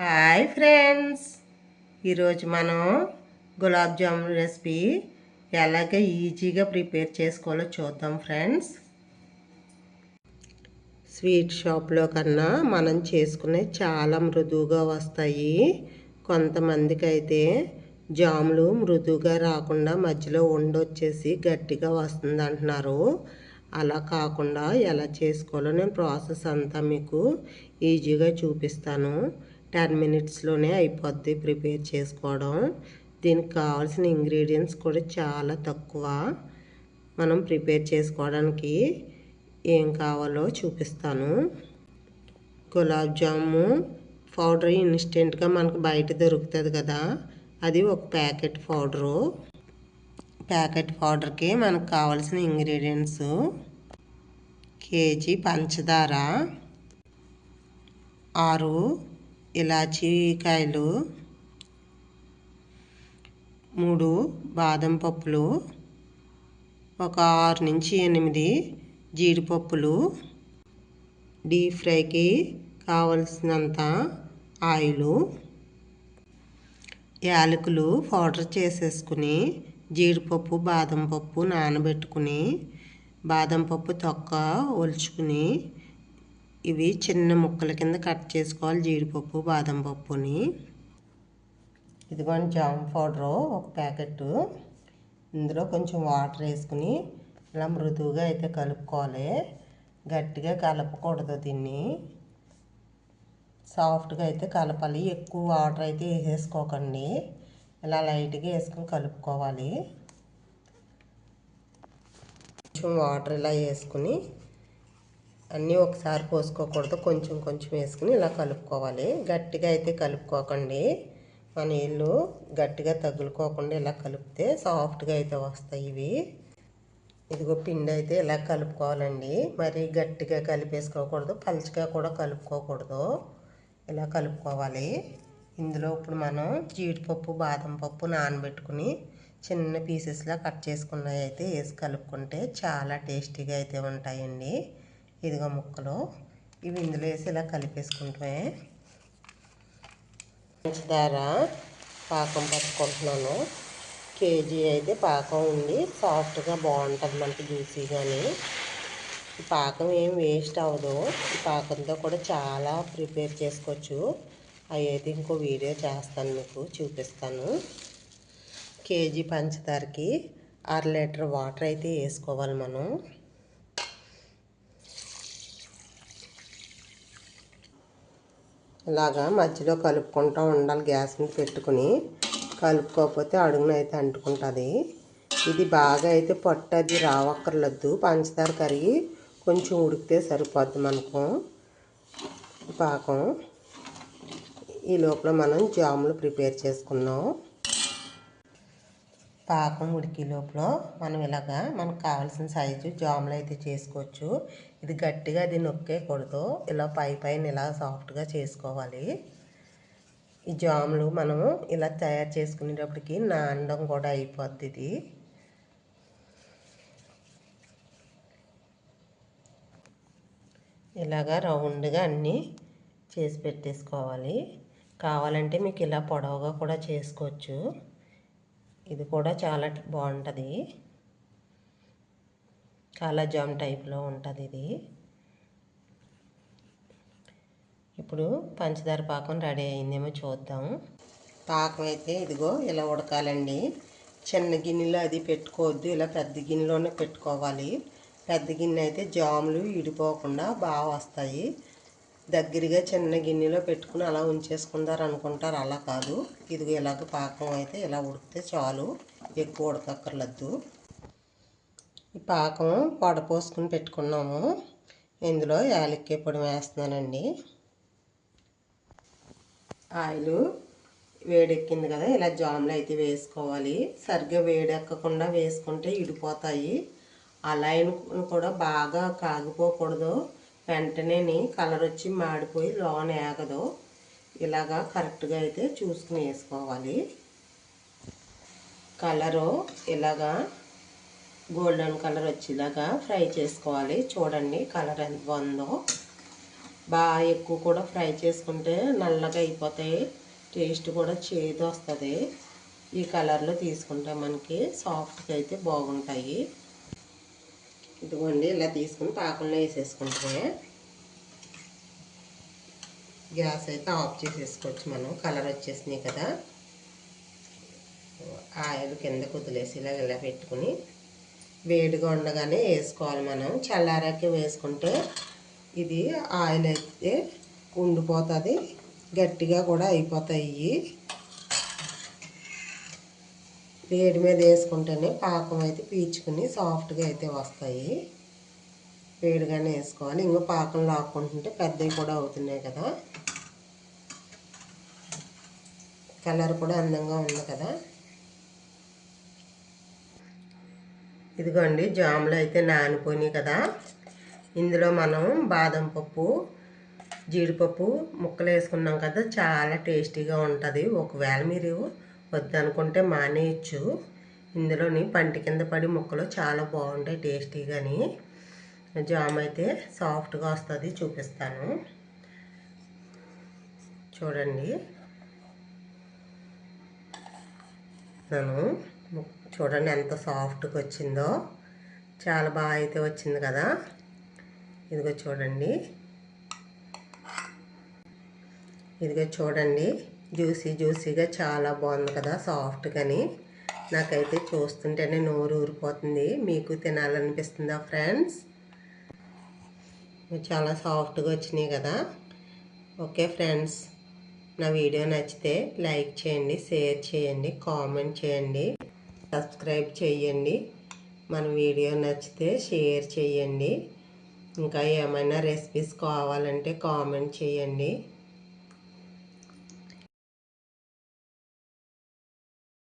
Hi friends. ఈరోజు మనం gulab jamun recipe ఎలాగ ఈజీగా ప్రిపేర్ చేసుకోవాలో చూద్దాం ఫ్రెండ్స్. స్వీట్ షాప్లో కన్నా మనం చేసుకునే చాలా మృదువుగా వస్తాయి. కొంతమందికి అయితే జాములు మృదువుగా రాకుండా మధ్యలో ఉండొచ్చేసి గట్టిగా వస్తుంది అంటున్నారు అలా కాకుండా ఎలా చేసుకోవాలో నేను ప్రాసెస్ అంతా మీకు ఈజీగా చూపిస్తాను. టెన్ మినిట్స్లోనే అయిపోద్ది ప్రిపేర్ చేసుకోవడం. దీనికి కావాల్సిన ఇంగ్రీడియంట్స్ కూడా చాలా తక్కువ. మనం ప్రిపేర్ చేసుకోవడానికి ఏం కావాలో చూపిస్తాను. గులాబ్ జాము పౌడర్ ఇన్స్టెంట్గా మనకు బయట దొరుకుతుంది కదా అది ఒక ప్యాకెట్ పౌడరు. ప్యాకెట్ పౌడర్కి మనకు కావాల్సిన ఇంగ్రీడియంట్స్ కేజీ పంచదార ఆరు ఇలాచీకాయలు మూడు బాదం పప్పులు ఒక ఆరు నుంచి ఎనిమిది జీడిపప్పులు డీప్ ఫ్రైకి కావలసినంత ఆయిలు యాలకులు పౌడర్ చేసేసుకుని జీడిపప్పు బాదం పప్పు నానబెట్టుకుని బాదం పప్పు తొక్క ఒలుచుకుని ఇవి చిన్న ముక్కల కింద కట్ చేసుకోవాలి జీడిపప్పు బాదం పప్పుని. ఇదిగోండి జామ్ పౌడరు ఒక ప్యాకెట్. ఇందులో కొంచెం వాటర్ వేసుకుని ఇలా మృదువుగా అయితే కలుపుకోవాలి. గట్టిగా కలపకూడదు దీన్ని. సాఫ్ట్గా అయితే కలపాలి. ఎక్కువ వాటర్ అయితే వేసేసుకోకండి. ఇలా లైట్గా వేసుకొని కలుపుకోవాలి. కొంచెం వాటర్ ఇలా వేసుకుని అన్నీ ఒకసారి పోసుకోకూడదు. కొంచెం కొంచెం వేసుకుని ఇలా కలుపుకోవాలి. గట్టిగా అయితే కలుపుకోకండి. మన నీళ్ళు గట్టిగా తగులుకోకుండా ఇలా కలిపితే సాఫ్ట్గా అయితే వస్తాయి ఇవి. ఇదిగో పిండి అయితే ఇలా కలుపుకోవాలండి. మరి గట్టిగా కలిపేసుకోకూడదు. పలుచగా కూడా కలుపుకోకూడదు. ఇలా కలుపుకోవాలి. ఇందులో ఇప్పుడు మనం జీడిపప్పు బాదం పప్పు నానబెట్టుకుని చిన్న పీసెస్లా కట్ చేసుకున్నవి అయితే వేసి కలుపుకుంటే చాలా టేస్టీగా అయితే ఉంటాయండి. ఇదిగో ముక్కలు. ఇవి ఇందులో వేసి ఇలా కలిపేసుకుంటే పంచదార పాకం పట్టుకుంటున్నాను. కేజీ అయితే పాకం ఉంది. సాఫ్ట్గా బాగుంటుంది మనకి జ్యూసీగాని. ఈ పాకం ఏం వేస్ట్ అవ్వదు. ఈ పాకంతో కూడా చాలా ప్రిపేర్ చేసుకోవచ్చు. అవి అయితే ఇంకో వీడియో చేస్తాను మీకు చూపిస్తాను. కేజీ పంచదారకి అర లీటర్ వాటర్ అయితే వేసుకోవాలి మనం. ఇలాగా మధ్యలో కలుపుకుంటూ ఉండాలి గ్యాస్ మీద పెట్టుకుని. కలుపుకోకపోతే అడుగున అయితే అంటుకుంటుంది. ఇది బాగా అయితే పొట్టు అది రావక్కర్లేదు. పంచదార కరిగి కొంచెం ఉడికితే సరిపోద్ది మనకు. పాకం. ఈ లోపల మనం జాములు ప్రిపేర్ చేసుకున్నాం పాకం ఉడికి లోపల మనం ఇలాగా మనకు కావాల్సిన సైజు జాములు అయితే చేసుకోవచ్చు. ఇది గట్టిగా అది నొక్కేయకూడదు. ఇలా పై పైన ఇలా సాఫ్ట్గా చేసుకోవాలి. ఈ జాములు మనము ఇలా తయారు చేసుకునేటప్పటికి నానడం కూడా అయిపోద్ది ఇది. ఇలాగా రౌండ్గా అన్నీ చేసి పెట్టేసుకోవాలి. కావాలంటే మీకు ఇలా పొడవుగా కూడా చేసుకోవచ్చు. ఇది కూడా చాలా బాగుంటుంది. జామ్ టైప్లో ఉంటుంది ఇది. ఇప్పుడు పంచదార పాకం రెడీ అయిందేమో చూద్దాం. పాకం అయితే ఇదిగో ఇలా ఉడకాలండి. చిన్న గిన్నెలో అది పెట్టుకోవద్దు ఇలా పెద్ద గిన్నెలోనే పెట్టుకోవాలి. పెద్ద గిన్నె అయితే జాములు ఇడిపోకుండా బాగా వస్తాయి. దగ్గరగా చిన్న గిన్నెలో పెట్టుకుని అలా ఉంచేసుకుందారు అనుకుంటారు. అలా కాదు. ఇదిగో ఇలాగ పాకం అయితే ఇలా ఉడికితే చాలు. ఎక్కువ ఉడకక్కర్లద్దు. ఈ పాకం వడపోసుకుని పెట్టుకున్నాము. ఇందులో యాలక్కాయ పొడి వేస్తున్నానండి. ఆయిల్ వేడెక్కింది కదా ఇలా జాములు అయితే వేసుకోవాలి. సరిగ్గా వేడెక్కకుండా వేసుకుంటే ఇడిపోతాయి. అలా కూడా బాగా కాగిపోకూడదు. వెంటనే కలర్ వచ్చి మాడిపోయి లోన ఏగదు. ఇలాగా కరెక్ట్గా అయితే చూసుకుని వేసుకోవాలి. కలరు ఇలాగా గోల్డెన్ కలర్ వచ్చేలాగా ఫ్రై చేసుకోవాలి. చూడండి కలర్ ఎంత బాగుందో. బాగా ఎక్కువ కూడా ఫ్రై చేసుకుంటే నల్లగా అయిపోతాయి. టేస్ట్ కూడా చేదు వస్తుంది. ఈ కలర్లో తీసుకుంటే మనకి సాఫ్ట్గా అయితే బాగుంటాయి. ఇదిగోండి ఇలా తీసుకుని పాకంలో వేసేసుకుంటే గ్యాస్ అయితే ఆఫ్ చేసేసుకోవచ్చు మనం కలర్ వచ్చేసినాయి కదా. ఆయిల్ కింద కుదిలేసి ఇలా ఇలా పెట్టుకుని వేడిగా ఉండగానే వేసుకోవాలి మనం. చల్లారాకి వేసుకుంటే ఇది ఆయిల్ అయితే ఉండిపోతుంది గట్టిగా కూడా అయిపోతాయి. వేడి మీద వేసుకుంటేనే పాకం అయితే పీల్చుకుని సాఫ్ట్గా అయితే వస్తాయి. వేడిగానే వేసుకోవాలి. ఇంకో పాకం లాక్కుంటుంటే పెద్దవి కూడా అవుతున్నాయి కదా. కలర్ కూడా అందంగా ఉంది కదా. ఇదిగోండి జాములు అయితే నానిపోయినాయి కదా. ఇందులో మనం బాదం పప్పు జీడిపప్పు ముక్కలు వేసుకున్నాం కదా. చాలా టేస్టీగా ఉంటుంది. ఒకవేళ మీరు వద్దనుకుంటే మానేయచ్చు. ఇందులోని పంటి కింద పడి ముక్కలు చాలా బాగుంటాయి టేస్టీగాని జామ్ అయితే సాఫ్ట్గా వస్తుంది చూపిస్తాను. చూడండి. నన్ను చూడండి ఎంత సాఫ్ట్గా వచ్చిందో. చాలా బాగా అయితే వచ్చింది కదా. ఇదిగో చూడండి. ఇదిగో చూడండి. జ్యూసీ జ్యూసీగా చాలా బాగుంది కదా సాఫ్ట్గాని. నాకైతే చూస్తుంటేనే నోరు ఊరిపోతుంది. మీకు తినాలనిపిస్తుందా ఫ్రెండ్స్? చాలా సాఫ్ట్గా వచ్చినాయి కదా. ఓకే ఫ్రెండ్స్ నా వీడియో నచ్చితే లైక్ చేయండి షేర్ చేయండి కామెంట్ చేయండి సబ్స్క్రైబ్ చేయండి. మన వీడియో నచ్చితే షేర్ చేయండి. ఇంకా ఏమైనా రెసిపీస్ కావాలంటే కామెంట్ చేయండి.